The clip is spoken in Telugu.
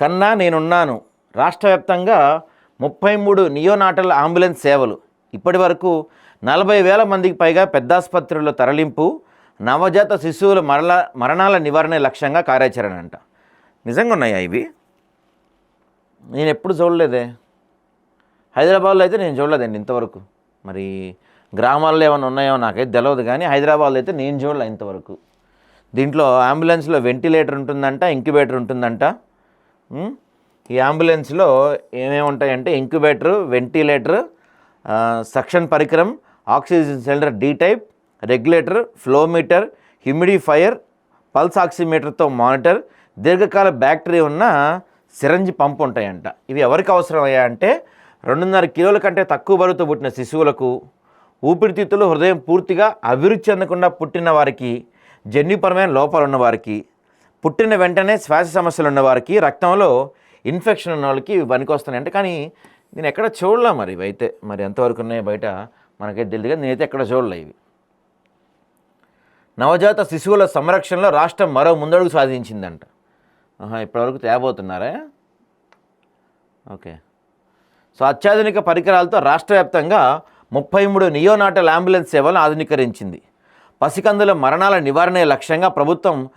కన్నా నేనున్నాను. రాష్ట్ర వ్యాప్తంగా ముప్పై మూడు నియోనాటల్ అంబులెన్స్ సేవలు. ఇప్పటి వరకు నలభై వేల మందికి పైగా పెద్ద తరలింపు నవజాత శిశువుల మరణ మరణాల నివారణ లక్ష్యంగా కార్యాచరణ అంట. నిజంగా ఉన్నాయా ఇవి? నేను ఎప్పుడు చూడలేదే. హైదరాబాద్లో అయితే నేను చూడలేదండి ఇంతవరకు. మరి గ్రామాల్లో ఏమైనా ఉన్నాయో నాకైతే తెలియదు కానీ హైదరాబాద్లో అయితే నేను చూడలే ఇంతవరకు. దీంట్లో అంబులెన్స్లో వెంటిలేటర్ ఉంటుందంట ఇంక్యుబేటర్ ఉంటుందంట. ఈ అంబులెన్స్లో ఏమేమి ఉంటాయంటే ఇంక్యుబేటర్ వెంటిలేటర్ సక్షన్ పరికరం oxygen cylinder D type regulator flowmeter humidifier pulse ఆక్సిమీటర్తో monitor దీర్ఘకాల బ్యాక్టీరియా ఉన్న సిరంజి పంపు ఉంటాయంట. ఇవి ఎవరికి అవసరమయ్యా అంటే రెండున్నర కిలోల కంటే తక్కువ బరువుతో పుట్టిన శిశువులకు ఊపిరితిత్తులు హృదయం పూర్తిగా అభివృద్ధి చెందకుండా పుట్టిన వారికి జన్యుపరమైన లోపాలు ఉన్న వారికి పుట్టిన వెంటనే శ్వాస సమస్యలు ఉన్నవారికి రక్తంలో ఇన్ఫెక్షన్ ఉన్న వాళ్ళకి ఇవి పనికొస్తున్నాయి అంటే కానీ నేను ఎక్కడ చూడలే మరి ఇవి అయితే? మరి ఎంతవరకు ఉన్నాయి బయట మనకైతే తెలియదు కానీ నేనైతే ఎక్కడ చూడలే ఇవి. నవజాత శిశువుల సంరక్షణలో రాష్ట్రం మరో ముందడుగు సాధించిందంట. ఆహా ఇప్పటివరకు తేబోతున్నారా? ఓకే. సో అత్యాధునిక పరికరాలతో రాష్ట్ర వ్యాప్తంగా ముప్పై మూడు నియోనాటల్ అంబులెన్స్ సేవలను ఆధునీకరించింది. పసికందుల మరణాల నివారణ లక్ష్యంగా ప్రభుత్వం